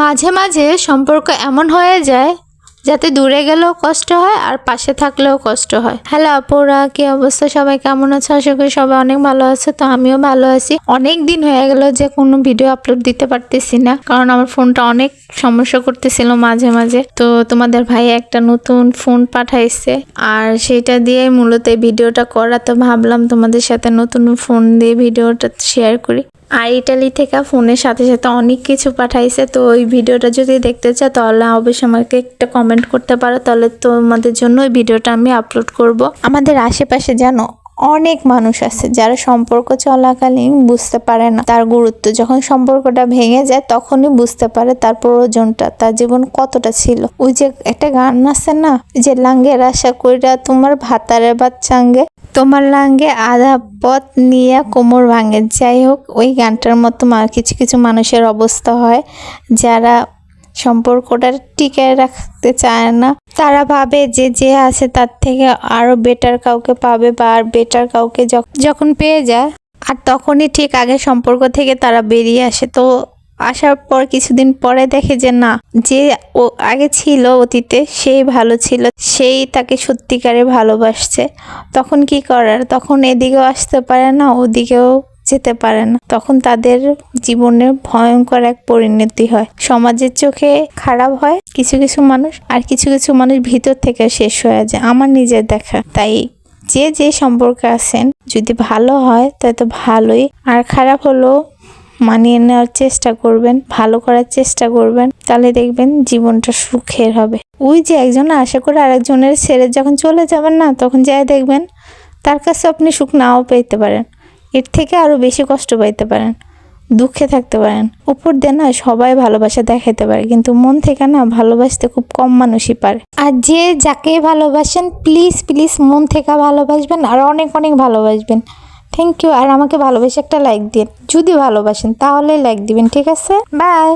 মাঝে মাঝে সম্পর্ক এমন হয়ে যায় যাতে দূরে গেলেও কষ্ট হয় আর পাশে থাকলেও কষ্ট হয়। হ্যালো আপুরা, কি অবস্থা? সবাই কেমন আছে? আশা করি সবাই অনেক ভালো আছে। তো আমিও ভালো আছি। অনেক দিন হয়ে গেল যে কোনো ভিডিও আপলোড দিতে পারতেছি না, কারণ আমার ফোনটা অনেক সমস্যা করতেছিল মাঝে মাঝে। তো তোমাদের ভাই একটা নতুন ফোন পাঠাইছে, আর সেটা দিয়ে মূলত ভিডিওটা করা। তো ভাবলাম তোমাদের সাথে নতুন ফোন দিয়ে ভিডিওটা শেয়ার করি। আর ইটালি থেকে ফোনের সাথে সাথে অনেক কিছু পাঠাইছে। তো ওই ভিডিওটা যদি দেখতে চাও, তাহলে অবশ্যই আমাকে একটা কমেন্ট করতে পারো। তাহলে তোমাদের জন্য ওই ভিডিওটা আমি আপলোড করব। আমাদের আশেপাশে জানো অনেক মানুষ আছে, যারা সম্পর্ক চলাকালীন বুঝতে পারে না। তার গুরুত্ব যখন সম্পর্কটা ভেঙে যায়, তখনই বুঝতে পারে তার প্রয়োজনটা, তার জীবন কতটা ছিল। ওই যে একটা গান আছে না, যে, লাঙ্গের আশা কইরা তোমার ভাতারে বাচ্চাঙ্গে তোমার লাঙ্গে আধা পথ নিয়ে কোমর ভাঙে। যাই হোক, ওই গানটার মতো কিছু কিছু মানুষের অবস্থা হয় যারা সম্পর্কটা টিকায় রাখতে চায় না। তারা ভাবে যে যে আছে তার থেকে আরও বেটার কাউকে পাবে বা আর বেটার কাউকে যখ- যখন পেয়ে যায়। আর তখনই ঠিক আগে সম্পর্ক থেকে তারা বেরিয়ে আসে। তো আসার পর কিছুদিন পরে দেখে যে না, যে ও আগে ছিল অতীতে, সেই ভালো ছিল, সেই তাকে সত্যিকারে ভালোবাসছে। তখন কি করার? তখন এদিকেও আসতে পারে না, ওদিকেও যেতে পারে না। তখন তাদের জীবনে ভয়ঙ্কর এক পরিণতি হয়। সমাজের চোখে খারাপ হয় কিছু কিছু মানুষ, আর কিছু কিছু মানুষ ভিতর থেকে শেষ হয়ে যায়, আমার নিজের দেখা। তাই যে যে সম্পর্কে আছেন, যদি ভালো হয়, তাহলে তো ভালোই। আর খারাপ হলেও মানিয়ে নেওয়ার চেষ্টা করবেন, ভালো করার চেষ্টা করবেন, তাহলে দেখবেন জীবনটা সুখের হবে। ওই যে একজন আশা করে আরেকজনের ছেড়ে যখন চলে যাবেন না, তখন যাই দেখবেন তার কাছে আপনি সুখ নাও পেতে পারেন। এর থেকে আরও বেশি কষ্ট পাইতে পারেন, দুঃখে থাকতে পারেন। উপর দিয়ে না সবাই ভালোবাসা দেখাতে পারে, কিন্তু মন থেকে না ভালোবাসতে খুব কম মানুষই পারে। আর যে যাকে ভালোবাসেন প্লিজ প্লিজ মন থেকে ভালোবাসবেন, আর অনেক অনেক ভালোবাসবেন। থ্যাংক ইউ আর আমাকে ভালোবেসে একটা লাইক দিন যদি ভালোবাসেন তাহলে লাইক দিবেন, ঠিক আছে? বাই